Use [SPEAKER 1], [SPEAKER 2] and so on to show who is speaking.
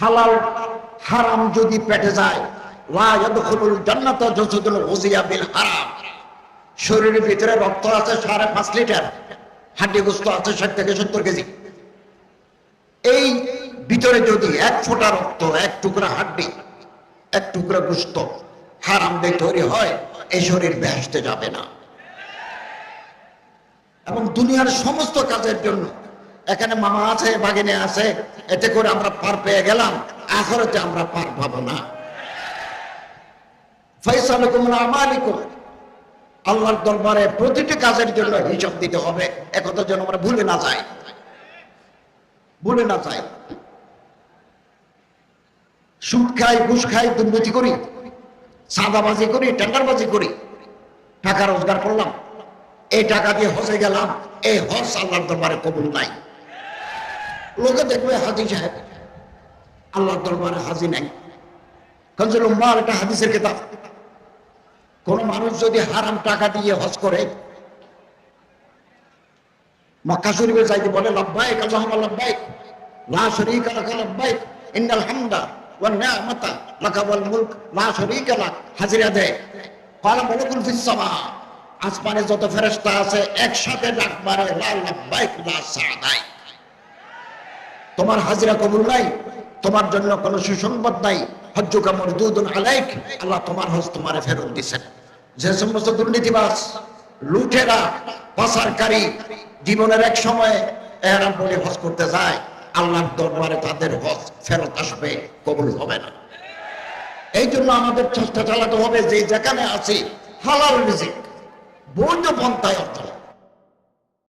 [SPEAKER 1] হালাল, হারাম যদি পেটে যায় শরীরের ভিতরে রক্ত আছে সাড়ে পাঁচ লিটার, হাড্ডি গোস্ত আছে ষাট থেকে সত্তর কেজি। এই ভিতরে যদি এক ফোঁটা রক্ত, এক টুকরা হাড্ডি, এক টুকরা গোস্ত হারাম দিয়ে তৈরি হয়, এই শরীর বেহেশতে যাবে না। এবং দুনিয়ার সমস্ত কাজের জন্য এখানে মামা আছে, বাগিনে আছে, এতে করে আমরা পার পেয়ে গেলাম, আখরতে আমরা পার পাবো না। আল্লাহর দরবারে প্রতিটি কাজের জন্য হিসাব দিতে হবে, একথা যেন আমরা ভুলে না যাই। ভুলে না যাই। খাই, ঘুষ খাই, দুর্নীতি করি, সাদাবাজি করি, টেন্ডারবাজি করি, টাকা রোজগার করলাম, এই টাকা দিয়ে হজে গেলাম, এই হজ আল্লাহর দরবারে কবুল নাই। লোকে দেখবে হাজি সাহেব। আল্লাহর দরবারে হাজি নাই। উম্মার একটা হাদিসের কিতাব। কোন মানুষ যদি হারাম টাকা দিয়ে হজ করে, মক্কা শরীফে যাইতে বলে লা হামদা ওয়াল মুলক, লা হাজিরা দেয়। ফিস সামা। আসমানে যত ফেরেশতা আছে, একসাথে ডাক মারে, লা লাভবাইক লা সাদাই তোমার হাজিরা কবুল নাই, তোমার জন্য কোনো সুসংবাদ নাই। হজ্জুকা মরদুদুন আলাইক, আল্লাহ তোমার হজ তোমারে ফেরত দিছেন। যে সমস্ত দুর্নীতিবাস লুঠেরা পাচারকারী জীবনের এক সময় এরাম বলে হজ করতে যায়, আল্লাহর দরবারে তাদের হজ ফেরত আসবে, কবুল হবে না। এই জন্য আমাদের চেষ্টা চালাতে হবে যে যেখানে আছি, হালাল রিজিক, বৈধ পন্থায় অর্জন।